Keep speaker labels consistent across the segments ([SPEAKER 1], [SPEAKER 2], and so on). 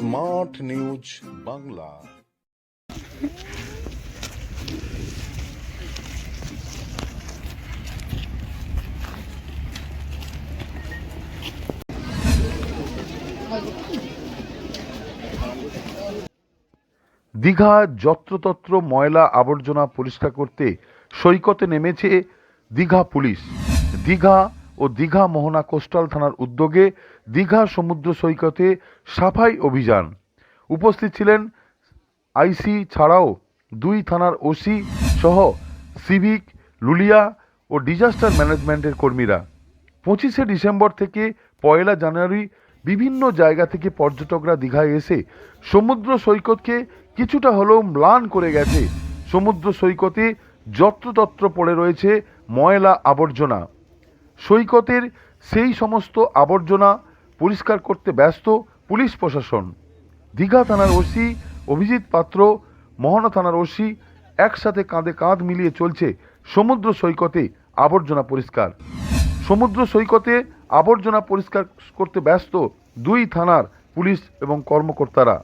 [SPEAKER 1] Smart news Bangla
[SPEAKER 2] Digha যত্রতত্র ময়লা আবর্জনা পরিষ্কার করতে সৈকতে নেমেছে দীঘা পুলিশ। দীঘা ও দীঘা মোহনা কোস্টাল থানার উদ্যোগে দীঘা সমুদ্র সৈকতে সাফাই অভিযান। উপস্থিত ছিলেন আইসি ছাড়াও দুই থানার ওসি সহ সিভিক, লুলিয়া ও ডিজাস্টার ম্যানেজমেন্টের কর্মীরা। পঁচিশে ডিসেম্বর থেকে পয়লা জানুয়ারি বিভিন্ন জায়গা থেকে পর্যটকরা দীঘায় এসে সমুদ্র সৈকতকে কিছুটা হলেও ম্লান করে গেছে। সমুদ্র সৈকতে যত্রতত্র পড়ে রয়েছে ময়লা আবর্জনা। সৈকতের সেই সমস্ত আবর্জনা পরিষ্কার করতে ব্যস্ত পুলিশ প্রশাসন। দীঘা থানার ওসি অভিজিৎ পাত্র, মহানা থানার ওসি একসাথে কাঁধে কাঁধ মিলিয়ে চলছে সমুদ্র সৈকতে আবর্জনা পরিষ্কার। সমুদ্র সৈকতে আবর্জনা পরিষ্কার করতে ব্যস্ত দুই থানার পুলিশ এবং কর্মকর্তারা।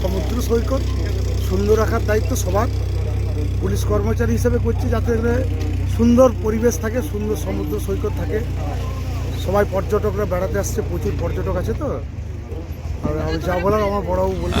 [SPEAKER 3] সমুদ্র সৈকত সুন্দর রাখার দায়িত্ব সবার। পুলিশ কর্মচারী হিসেবে করছি যাতে সুন্দর পরিবেশ থাকে, সুন্দর সমুদ্র সৈকত থাকে। সবাই পর্যটকরা বেড়াতে আসছে, প্রচুর পর্যটক আছে তো? আর আমি যা বলার আমার বড়বাবু বলবে